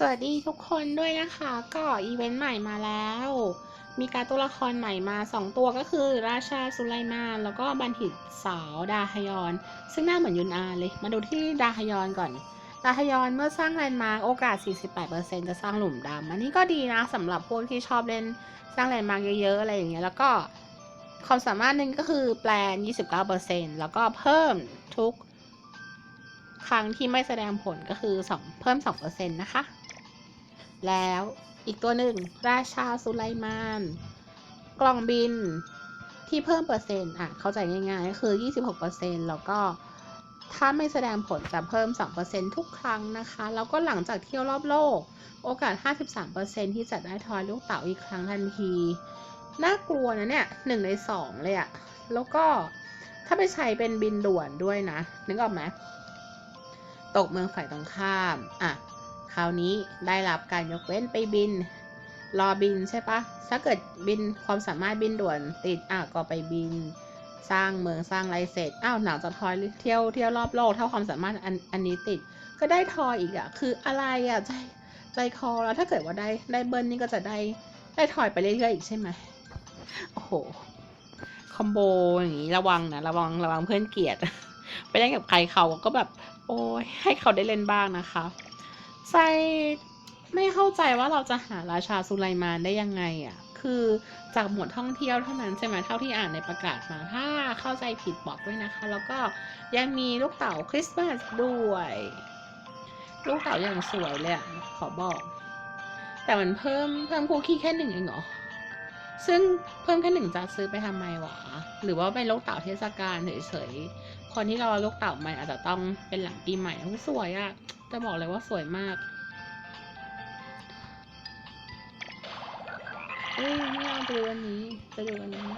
สวัสดีทุกคนด้วยนะคะ ก็อีเวนต์ใหม่มาแล้ว มีการตัวละครใหม่มา 2 ตัวก็คือราชาสุไลมานแล้วก็บันทิตสาวดาฮยอน ซึ่งหน้าเหมือนยุนอาเลย มาดูที่ดาฮยอนก่อน ดาฮยอนเมื่อสร้างแลนด์มาร์กโอกาส 48%จะสร้างหลุมดำอันนี้ก็ดีนะสำหรับพวกที่ชอบเล่นสร้างแลนด์มาร์กเยอะๆอะไรอย่างเงี้ยแล้วก็ความสามารถหนึ่งก็คือแปลน 29%แล้วก็เพิ่มทุกครั้งที่ไม่แสดงผลก็คือสองเพิ่ม 2%นะคะ แล้วอีกตัวหนึ่ง ราชาสุไลมาน กล่องบินที่เพิ่มเปอร์เซ็นต์อะเข้าใจง่ายๆก็คือ 26%แล้วก็ถ้าไม่แสดงผลจะเพิ่ม 2%ทุกครั้งนะคะ แล้วก็หลังจากเที่ยวรอบโลก โอกาส 53%ที่จะได้ทอยลูกเต๋าอีกครั้งทันที น่ากลัวนะเนี่ยหนึ่งในสองเลยอะแล้วก็ถ้าไปใช้เป็นบินด่วนด้วยนะ นึกออกไหมตกเมืองฝ่ายตรงข้าม อะ คราวนี้ได้รับการยกเว้นไปบิน รอบินใช่ปะถ้าเกิดบินความสามารถบินด่วนติดอะก็ไปบิน สร้างเมืองสร้างไรเสร็จอ้าวหนังจะทอยเที่ยวเที่ยวรอบโลกถ้าความสามารถอันอันนี้ติด ก็ได้ทอยอีกอะคืออะไรอะใจใจคอแล้วถ้าเกิดว่าได้ได้เบิร์นนี่ก็จะได้ได้ทอยไปเรื่อยๆอีกใช่ไหมโอ้โห คอมโบอย่างนี้ระวังนะระวังระวังเพื่อนเกลียด ไปเล่นกับใครเขาก็แบบ โอ้ยให้เขาได้เล่นบ้างนะคะ ไซไม่เข้าใจว่าเราจะหาราชาสุไลมานได้ยังไงอะ่ะ คือจากหมวดท่องเที่ยวเท่านั้นใช่ไหมเท่าที่อ่านในประกาศมา ถ้าเข้าใจผิดบอกด้วยนะคะ แล้วก็ยังมีลูกเต๋าคริสต์มาสด้วย ลูกเต๋าอย่างสวยเลยอะขอบอก แต่มันเพิ่มเพิ่มคูคีแค่หนึ่งเองเหรอ ซึ่งเพิ่มแค่หนึ่งจะซื้อไปทำไมวะ หรือว่าเป็นลูกเต๋าเทศกาลเฉยๆ คนที่เราลูกเต๋าใหมันอาจจะต้องเป็นหลังปีใหม่โอ้สวยอะ่ะ จะบอกเลยว่าสวยมากเอ้ยไม่เอาไปดูอันนี้ไปดูอันนี้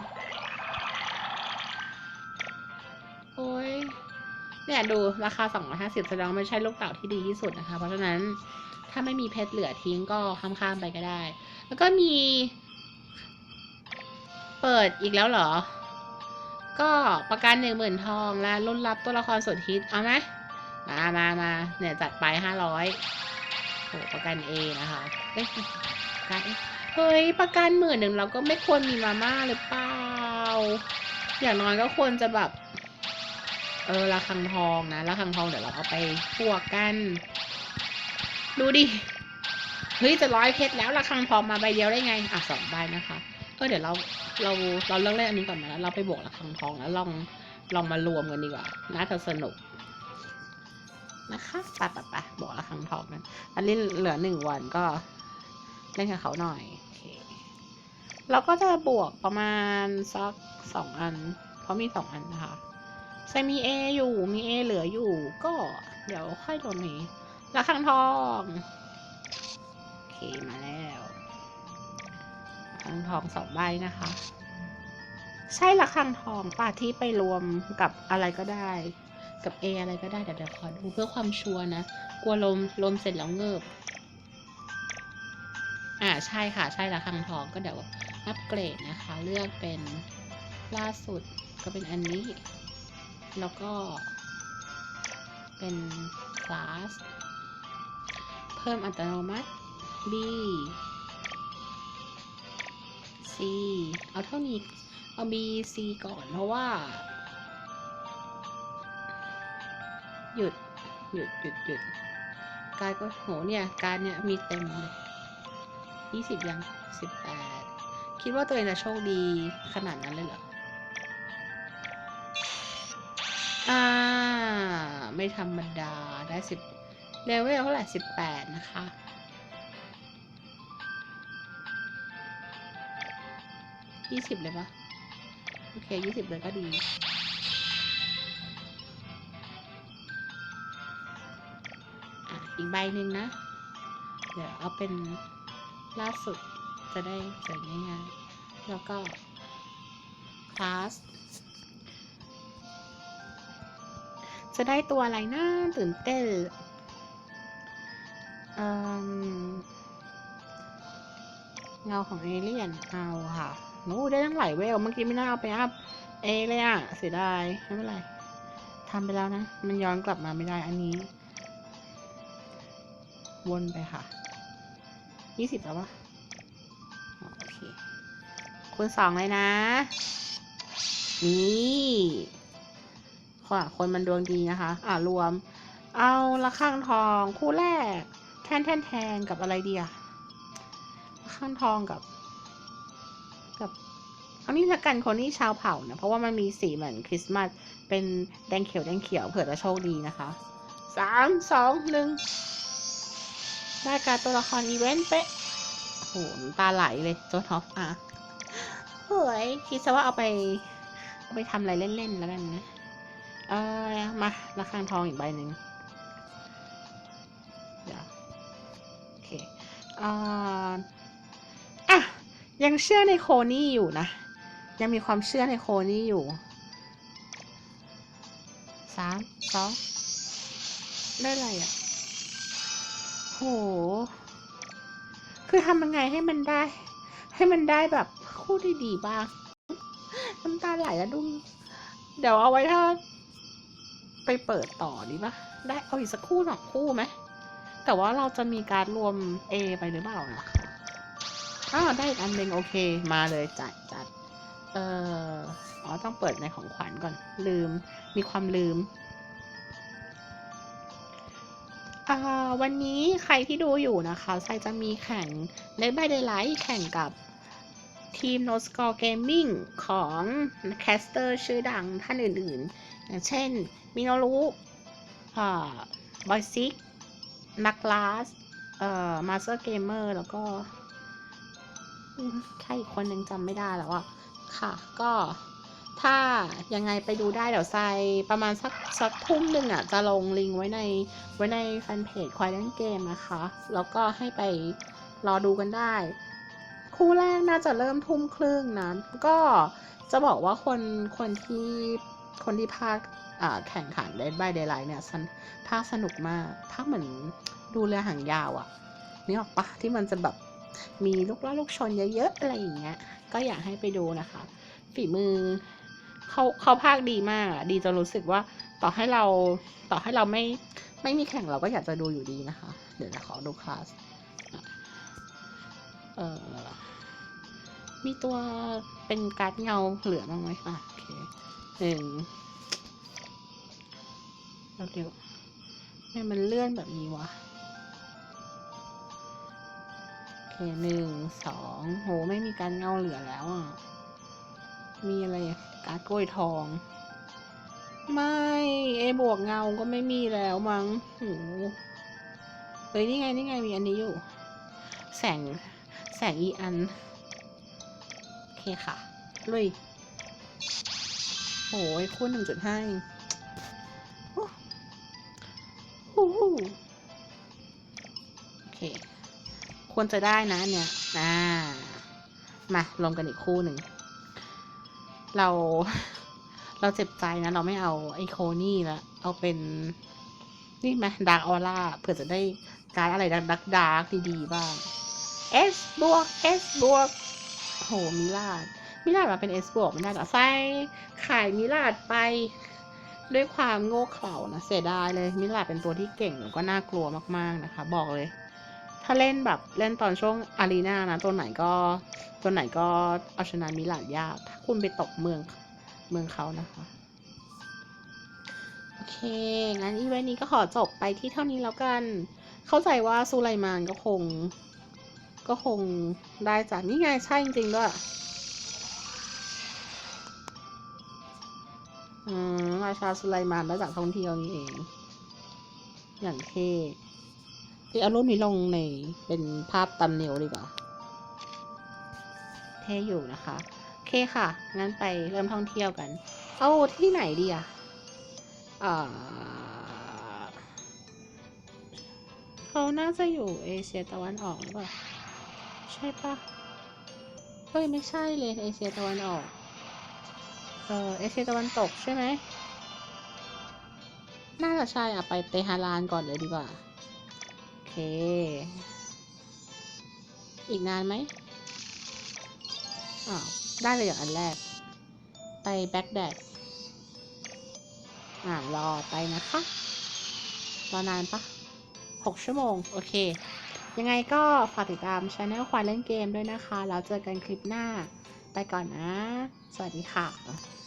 โอ้ยเนี่ยดูราคา 250แสดงไม่ใช่ลูกเต๋าที่ดีที่สุดนะคะ เพราะฉะนั้นถ้าไม่มีเพชรเหลือทิ้งก็ข้ามๆไปก็ได้ แล้วก็มี เปิดอีกแล้วเหรอ ก็ประกันหนึ่งหมื่นทองและรุ่นรับตัวละครสุดฮิต เอาไหม มามามาเนี่ยจัดไปห้าร้อยโหประกัน A นะคะเอ้ยประกันเฮ้ยประกันหมื่นหนึ่งเราก็ไม่ควรมีมาม่าหรือเปล่า อย่างน้อยก็ควรจะแบบ เออระคังทองนะระคังทองเดี๋ยวเราเอาไปพวกกัน ดูดิ เฮ้ยจะร้อยเพชรแล้วระคังทองมาใบเดียวได้ไง อะสองใบนะคะเออเดี๋ยวเราเราเราเลิกเล่นอันนี้ก่อนนะเราไปบวกระคังทองแล้วลองลองมารวมกันดีกว่าน่าจะสนุก นะคะไปไปไปบวกระคังทองกันอันนี้เหลือหนึ่งวันก็เล่นกับเขาหน่อยโอเคเราก็จะบวกประมาณสักสองอัน เพราะมีสองอันนะคะใส่มีเออยู่มีเอเหลืออยู่ก็เดี๋ยวค่อยโดนนี้ระคังทองโอเคมาแล้วระคังทองสองใบนะคะ ใช่ระคังทองป่ะที่ไปรวมกับอะไรก็ได้ กับ A อะไรก็ได้เดี๋ยวเดี๋ยวขอดูเพื่อความชัวร์นะ กลัวลมลมเสร็จแล้วเงิบ อ่าใช่ค่ะใช่ละคังทองก็เดี๋ยวอัปเกรดนะคะ เลือกเป็นล่าสุดก็เป็นอันนี้ แล้วก็ เป็นคลาสเพิ่มอัตโนมัติ B C เอาเท่านี้เอา B C ก่อนเพราะว่า หยุด หยุด หยุด หยุด การก็โหเนี่ยการเนี่ยมีเต็มเลยยี่สิบยังสิบแปดคิดว่าตัวเองจะโชคดีขนาดนั้นเลยเหรอ อ่า ไม่ธรรมดาได้สิบเลเวลเท่าไหร่สิบแปดนะคะยี่สิบเลยปะโอเคยี่สิบเลยก็ดี อีกใบหนึ่งนะ เดี๋ยวเอาเป็นล่าสุดจะได้เจอง่ายๆแล้วก็คลาสจะได้ตัวอะไรนะตื่นเต้นเงาของเอเลี่ยนเอาค่ะโอ้ได้ตั้งหลายเวลเมื่อกี้ไม่น่าเอาไปอัพเอเลยอะเสียดายไม่เป็นไรทำไปแล้วนะ มันย้อนกลับมาไม่ได้อันนี้ วนไปค่ะยี่สิบแล้วปะโอเคคูณสองเลยนะ นี่ค่ะคนมันดวงดีนะคะ อ่ารวม เอาละข้างทองคู่แรก แทนแทนแทนกับอะไรดีอะละข้างทองกับ กับเอานี่ละกันคนนี้ชาวเผ่านะเพราะว่ามันมีสีเหมือนคริสต์มาสเป็นแดงเขียวแดงเขียวเผื่อจะโชคดีนะคะสามสองหนึ่ง ได้การตัวละครอีเวนต์เป๊ะโอ้โหตาไหลเลยโจท็อปอะเฮ้ยคิดซะว่าเอาไปเอาไปทำอะไรเล่นๆแล้วกันนะ เออมาระฆังทองอีกใบหนึ่งเดี๋ยวโอเคเอ่ออะยังเชื่อในโคนี่อยู่นะ ยังมีความเชื่อในโคนี่อยู่สามสองได้อะไรอะ ห คือทำยังไงให้มันได้ ให้มันได้แบบคู่ที่ดีบ้างน้ำตาไหลแล้วดุ้งเดี๋ยวเอาไว้ถ้า ไปเปิดต่อดีปะได้เอาอีกสักคู่สองคู่ไหมแต่ว่าเราจะมีการรวม A ไปหรือเปล่านะอ้าวได้อีกอันหนึ่งโอเค มาเลยจัดจัดเอออ๋อต้องเปิดในของขวัญก่อนลืม มีความลืม วันนี้ใครที่ดูอยู่นะคะไซจะมีแข่ง Dead by Daylight แข่งกับทีม No Score Gaming ของแคสเตอร์ชื่อดังท่านอื่นๆ อย่างเช่น มิโนรุบอยซิกนักลาสเอ่อมาสเตอร์เกมเมอร์ แล้วก็ใครอีกคนนึงจำไม่ได้แล้วอะค่ะ ก็ ถ้ายังไงไปดูได้เดี๋ยวไซประมาณสักสักทุ่มหนึ่งอะ จะลงลิงก์ไว้ในไว้ในแฟนเพจควายเล่นเกมนะคะ แล้วก็ให้ไปรอดูกันได้ คู่แรกน่าจะเริ่มทุ่มครึ่งนะ ก็จะบอกว่าคนคนที่คนที่ภาคแข่งขัน Dead by Daylight เนี่ยภาคสนุกมากภาคเหมือนดูเรือหางยาวอะนี่ออกปะที่มันจะแบบมีลูกล่อลูกชนเยอะๆอะไรอย่างเงี้ย ก็อยากให้ไปดูนะคะ ฝีมือ เขาเขาภาคดีมากอะดีจนรู้สึกว่าต่อให้เราต่อให้เราไม่ไม่มีแข่งเราก็อยากจะดูอยู่ดีนะคะ เดี๋ยวจะขอดูคลาสอะเออมีตัวเป็นการ์ดเงาเหลือบ้างไหมอะโอเคหนึ่งเร็วๆทำไมมันเลื่อนแบบนี้วะโอเคหนึ่งสองโหไม่มีการเงาเหลือแล้วอะ มีอะไรการ์ดกล้วยทอง ไม่เอบวกเงาก็ไม่มีแล้วมั้งโหเฮ้ยนี่ไงนี่ไงมีอันนี้อยู่ แสงแสงอีอัน โอเคค่ะ ลุยโหยคูณหนึ่งจุดห้าโอ้โหโอเค ควรจะได้นะเนี่ย อ่า มาลงกันอีกคู่หนึ่ง เรา เราเจ็บใจนะ เราไม่เอาไอโคนี่ละ เอาเป็น นี่ไหมดาร์กออร่าเผื่อจะได้การอะไรดักดาร์กดีๆบ้าง S บวก S บวกโหมิลาดมิลาดมาเป็น S บวกไม่ได้หรอไส้ขายมิลาดไป ด้วยความโง่เขลานะเสียดายเลยมิลาดเป็นตัวที่เก่งแล้วก็น่ากลัวมากๆนะคะ บอกเลย ถ้าเล่นแบบเล่นตอนช่วงอารีนานะ ตัวไหนก็ตัวไหนก็เอาชนะมิลาดยาก ถ้าคุณไปตกเมืองเมืองเขานะคะ โอเค งั้นอีเวนต์นี้ก็ขอจบไปที่เท่านี้แล้วกัน เข้าใจว่าซูไลมานก็คง ก็คงได้จากนี่ไงใช่จริงๆด้วยอืมราชาสุไลมานได้จากท่องเที่ยวนี่เอง อย่างเท่ ที่เอารูปนี้ลงในเป็นภาพตัมเนลดีกว่า เท่อยู่นะคะ โอเคค่ะ งั้นไปเริ่มท่องเที่ยวกัน เอาที่ไหนดีอะอ่าเขาน่าจะอยู่เอเชียตะวันออกหรือเปล่า ใช่ปะเฮ้ยไม่ใช่เลยเอเชียตะวันออก เออเอเชียตะวันตกใช่ไหม น่าจะใช่อะไปเตหะรานก่อนเลยดีกว่า เค อีกนานไหมอ้าวได้เลยอย่างอันแรก ไปแบ็กแดดอ่ารอไปนะคะ รอนานปะหกชั่วโมง โอเค ยังไงก็ฝากติดตามช anel ควายเล่นเกมด้วยนะคะ แล้วเจอกันคลิปหน้า ไปก่อนนะ สวัสดีค่ะ